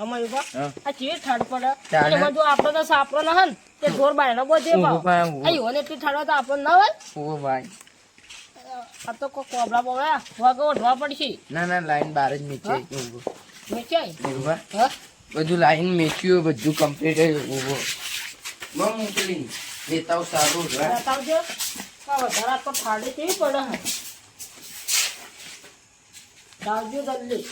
આમાં ઊભા. આ ચીવી ઠાડ પડે એમાં જો આપણો તો સાપરો ના હન તે ઢોર બાયણો બધે ઊભો પાવ આ ઈવોને એટલી ઠાડવા તો આપણને ના હોય ઓ ભાઈ. આ તો કોઈ કોબરા બોબરા વાગો ઓઢવા પડશે. ના ના લાઈન બાર જ મેચાઈ ઊભો. વેચાય ઊભો. હા? બધું લાઈન મેચ્યું બધું કમ્પ્લીટ ઊભો. મોકલી સારું વધારે તો ઠાડી કેવી પડે હે? જલ્દી.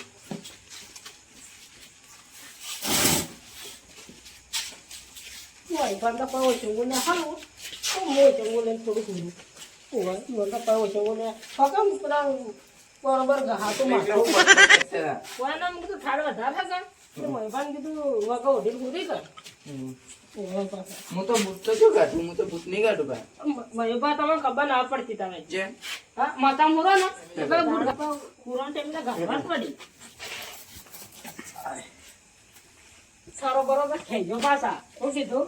ઓય બંધ પાવો છે મને હાલો તો મોય છે મને થોડું થોડું ઓય બંધ પાવો છે મને હકમ પેલા બરોબર ગહાતો મારતો વાના મને તો ઠાડ વધારે મને પણ કીધું વગા ઓઢી પૂરી કર હું તો ભૂત તો શું કાઢું હું તો ભૂત નહીં કાઢું ભાઈ મયુભા તમને ખબર ના પડતી તમે જે હા માતા મુરો ને એટલે પુરાણ ટાઈમને ગાળવા જ પડી સારો બરોબર થઈ ગયો પાછા. શું કીધું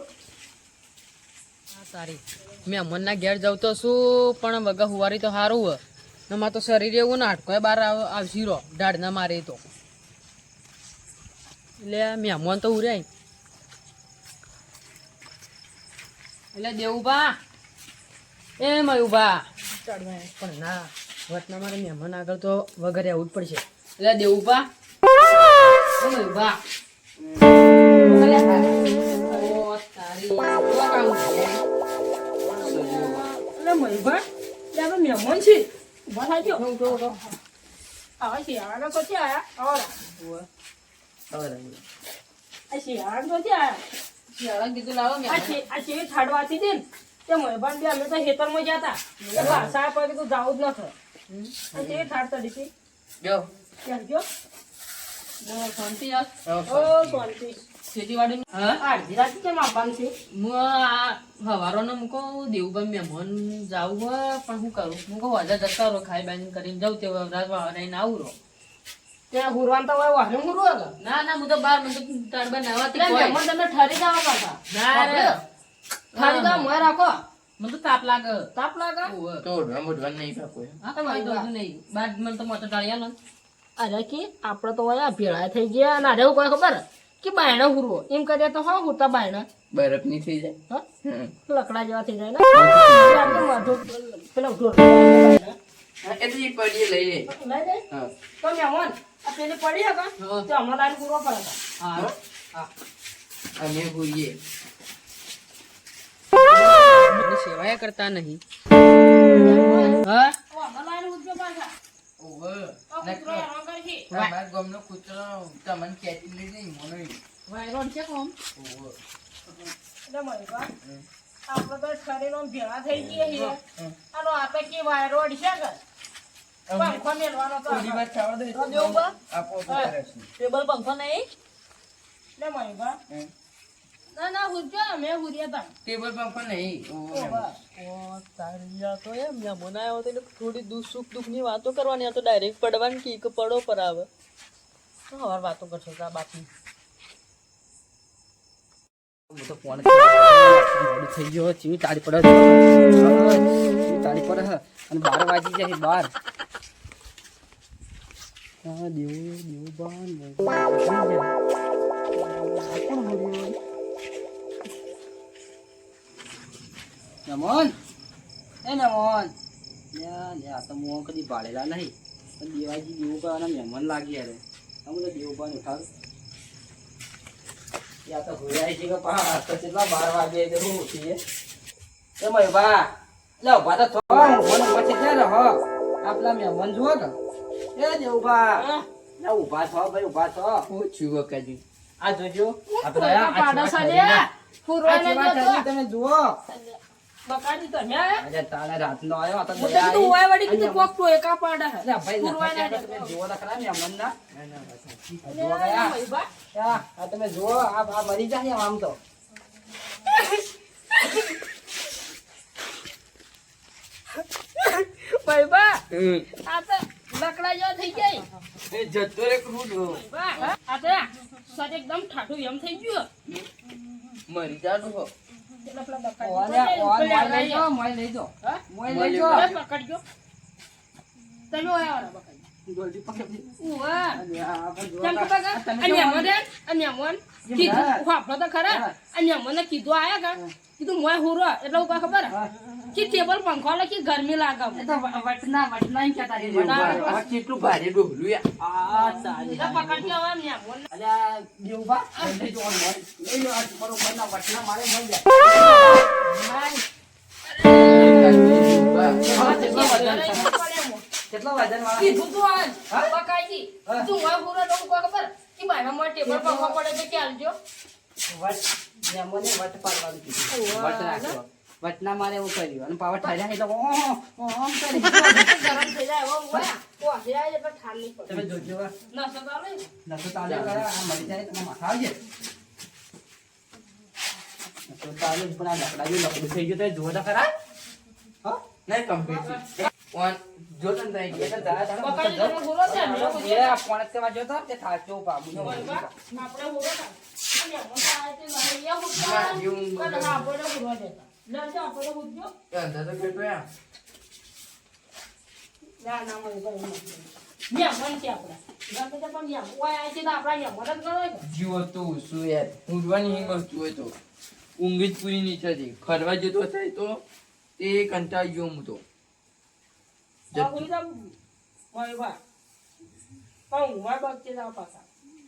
સારી. મેં અમનના ઘેર જાઉં તો શું પણ વગર હુવારી તો સારું હોય ને મારે તો શરીર એવું ના અટકો બહાર આવશી રહો ઢાઢ ના મારે તો. એટલે મહેમાન તો ઉરે એટલે દેવુભા. એ મયુભા. પણ ના વતના મારે મહેમાન આગળ તો વગર આવવું જ પડશે. એટલે દેવુભા. મયુભા. તારી. છે? મયુભા એટલે આપણે મહેમાન છે. ઊભા થાજો આવા શિયાળા તો ક્યાં આયા? આવડા આ શિયાળા તો ક્યાં આયા? શિયાળાને કીધું લાવો આ. છે આ છે ઠાડવાથી દે ને તે મહેમાન બી અમે તો ખેતરમાં જતા એટલે વાસા પર કીધું જાવું જ આ છે ઠાડ તડી હતી જો. ત્યાં ગયો? બોલો, શાંતિ શાંતિ. ખેતીવાડી હા? અડધી રાતે કેમ આવવાનું છે? હું આ હવારોનો મૂકો દેવુભાઈ મહેમાન જાવું હોય પણ શું કરું? જતા રહો ખાઈ બાઈ કરીને જાઉં તે રાત રહીને આવું રહો. ત્યાં હુરવાન તો હોય વાહન હુરવો ના ના હું તો બાર મને તો તાડબા નાવાથી એટલે મહેમાન તમે ઠરી જવા પાછા. ના. ઠરી જવા મોય રાખો. મને તો તાપ લાગે. તાપ લાગે? તો ઓઢવા બોઢવા નહીં કાપો હા તો મારી નહીં. બાર મને તો મોટો ટાળિયા ને અરે કે આપણે તો વયા ભેળા થઈ ગયા અને અરે કોઈ ખબર? કે બાયણો હુરવો. એમ કરીએ તો હા હુરતા બાયણા. બરફની થઈ જાય. લકડા જેવા થઈ જાય ને? પેલા એ તો ઈ પડીએ લઈ લે. લઈ હા. તો મહેમાન આ પેલી પડી હતા તો હમણાં લાઈન પૂરો પડે હા. હા? અમે સેવાય કરતા નહીં. હા? તો લાઈન ઉજો પાછા. ઓવે. તો કૂતરો હેરાન કરશે. અમારા ગામનો કૂતરો તમને ખેંચી લઈ જાય મોનો. વાયરોન છે કોમ ઓવે. એટલે મયુભા, આપણે તો શરીરનો ભેળા થઈ ગયા છીએ. આનો આપણે કે વાયરો અડશે કે પંખો મેલવાનો તો? આપો. ટેબલ પંખો નહીં એટલે હમ. ના ના હુરજો અમે હુરીએ તા ટેબલ પંખો નહીં. ઓવે. તો એમ મહેમાન આવ્યો તો થોડી દુઃખ સુખ દુઃખની વાતો કરવાની આ તો ડાયરેક્ટ પડવાની કે કે પડો પર આવે. તો હવાર વાતો કરશો તા બાપની. હું તો ફોન થઈ ગયો ચીવી તાળી પડે છે. તાળી પડે અને બાર વાગી જાય બાર. દેવું દેવું બાર નમોન. એ નમોન. આ તો મોં કદી ભાળેલા નહીં. પણ દેવાજી દેવુભાઈના મહેમાન લાગી યારે. અમે તો દેવુભાઈને ઉઠાવ. યા તો હોયા છે કે પા તો કેટલા બાર વાગે એટલે હું ઉઠીએ. એ મયુભા લે ઊભા તો થો. મને પછી ક્યાં રહો? આપલા મહેમાન જુઓ કે એ દેવુભા લે ઊભા થો ભાઈ ઊભા થો. હું છું વખતે. આ જોજો. આ તો આ પાડા જતો. ઠરીને તમે જુઓ. બકાડી તમે આ તો તો કીધું કોક તો એકા પાડા. ભાઈ તો ગયા. આ તમે આ આ મરી આમ તો. આ તો લકડા જેવા થઈ જાય એ જતો રે ક્રૂડ. આ તો એકદમ ઠાઠું એમ થઈ ગયું. મરી જાડું હો. લઈ. જો લઈ જો. તમે કા- કે કીધું, આયા કીધું મોય હુરો. એટલે હું ખબર? કે ટેબલ પંખો લે કે ગરમી લાગે એ તો વટના વટના કેટલું ભારે આ તારી. હવે. અલ્યા. લઈ લો આ વટના મારે મળી જાય. ઊભા. કેટલો વજન વાળા? કીધું તો આજ. પકાઈજી. તું મોય હુરો તો કો ખબર? કે બાયના મોય ટેબલ પંખો પડે તો ચાલજો. વટ મેમોને વટ પાડવાનું કીધું. વટ રાખો. વટના મારે એવું કર્યું અને પાવર ઠર્યા એટલે ઓ ઓમ કરી. ગરમ થઈ જાય ઓ. ઓહે આય એટલે ઠાર નહીં પડે. તમે જોજો ના આલે. નસો તાળીઓ કરે, આ મરી જાય તો માથા આવજે. તો તાલે પણ આ લકડા જેવું લકડું થઈ ગયું તો જુઓ તો ખરા. હા નહીં complete. One. જો તને ત્યાં એ તો જા, પકડી તમે હુરો છે. આ ગયો તો. આપણે. અને આ અંદર. ના, ના, મને. મન આપણે. ઊંઘ જ પૂરી નીચે ફરવા જતો થાય તો તે કંટાળ ગયો હું તો આ હુઈ જાવ. ઓય બા. પણ ઊંઘવા બગચે જાવ પાછા.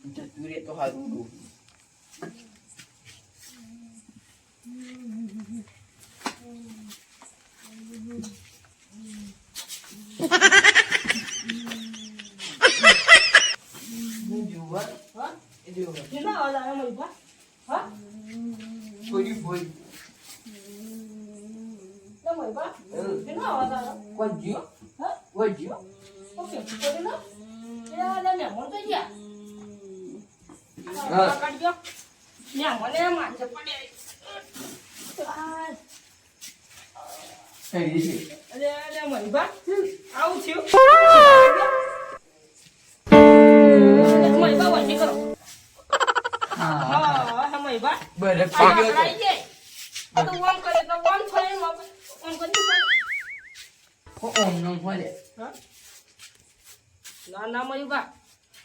જતું રહે તો સારું ડોહું. હું જોવા હા? એ જોવા કેટલા અવાજ આવે મળી બા? હા? ફોડી ફોડી લે મળી બા? હમ. કેટલા અવાજ આવે? કોણ જીઓ જીઓ ઓકે, કરી લો. એ આ લે તો ગયા. હા. આ પકડજો. મહેમાને માથે પડે. આ, થઈ ગઈ છે. અરે, અરે, મળી બા. આવું થયું. બા, કરો. હા. હા, મળી બા. જાય. આ તો ઓમ કરે તો ઓમ થાય. ઓમ કરી ઓમ હોય હા? ના ના બા.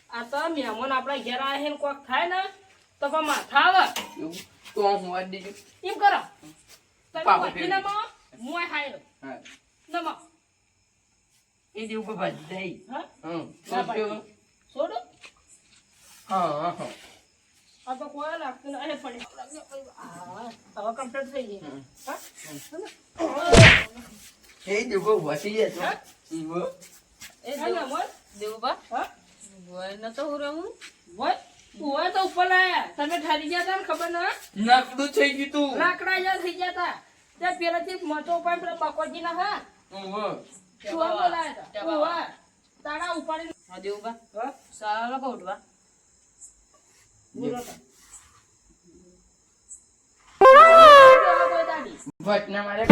આ તો મહેમાન આપણા ઘેર આવે ને કોક થાય ને તો પણ માથા આવે. તો હું હોવા દીજો એમ કરો. તમે ફેરવી. નમો મું હાયરો. હા. નમો. એ જેવું કોઈ ભાજી હા? ના. છોડો. હા હા હા. આ તો કોઈ લાગતું અરે પડે. હવે કમ્પ્લીટ થઈ ગઈ હા? એ દેવો જતો હા? એ હા ને અમર? દેવુબા હા? હોય નતો હું રહું હોય? હોય તો ઉપર લાયા તમે ઠરી ગયા ને ખબર ના નકડું થઈ ગયું તું લાકડા થઈ ગયા હતા ત્યાં પેલાથી મતો ઉપર પેલા બકોજી ના હા ઓહો. શું બોલાયા હતા ઉવા. ઉપાડી હા દેવુબા હા? સારા લોકો ઉઠવા બોલો તો. કોઈ દાડી. વટના મારે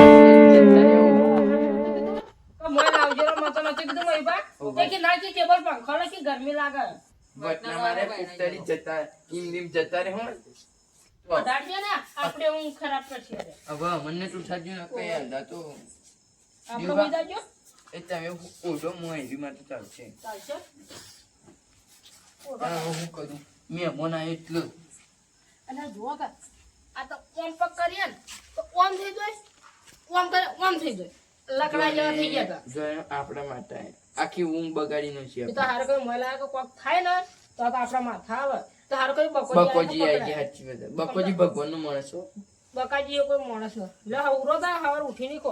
કીધું મોય બા. તે કે ના કે ટેબલ પંખો લે ગરમી લાગે? વટના મારે ઉતરી જતા ઈમ નીમ જતા રહે હું તો વધારજો ને આપણે ઊંઘ ખરાબ કરશે હવે. હવે મને તું થાજ્યું ના કઈ હાલતા તો આપણે દેવા. એ તમે ઓઢો હું એવી માટે ચાલશે? ચાલશે હું કરું? મહેમાન આવે એટલું. અને જુઓ કે આ તો ઓમ પક કરીએ ને તો ઓમ થઈ જાય ઓમ કરે ઓમ થઈ જાય. લકડા જેવા થઈ ગયા હતા. આપણા માટે. આખી ઊંઘ બગાડી નો છે તો હાર કોઈ મહિલા કે કોક થાય ને તો આપણા માથા આવે. તો હાર કોઈ બકોજી આવી ગયા સાચી વાત બકોજી ભગવાન નો માણસ બકાજી કોઈ માણસ લે ઉરો તા હવાર ઉઠી નીકો